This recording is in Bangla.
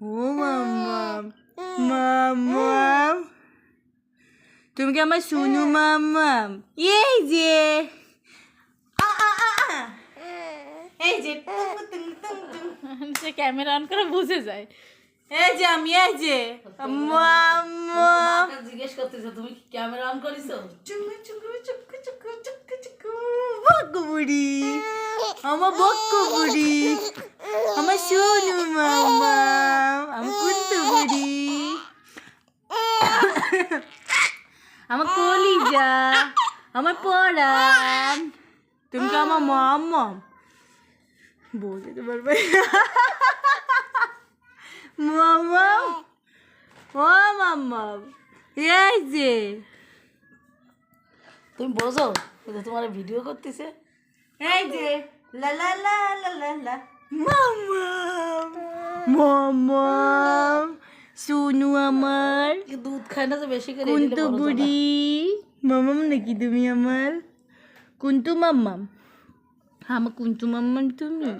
ও মাম্মাম মাম্মাম তুমি কি আমার শুনু মাম্মাম এই যে। এই। সে ক্যামেরা অন করে বুঝে যায় এই যে আমি এই যে মাম্মা জিজ্ঞেস করতেছে তুমি কি ক্যামেরা অন করেছ চুকু চুকু চুকু চুকু চুকু চুকু বক্কু বুড়ি আমার বক্কু বুড়ি আমার সোনু মামা আমার কুন্তু বুড়ি আমার কলিজা, আমার পড়ান তুমি তো আমার মাম্মাম বলতে পারবে মাম্মাম ও মাম্মাম এই যে। তুমি বোঝো তোমার ভিডিও করতেছে। এই যে। লা লা লা লা লা লা। মামা মামা। সোনু আমার। দুধ খায় না তো বেশি করে কুন্তু বুড়ি মামাম নাকি তুমি আমার? কুন্তু মাম্মাম। আমার কুন্তু মাম্মাম তুমি।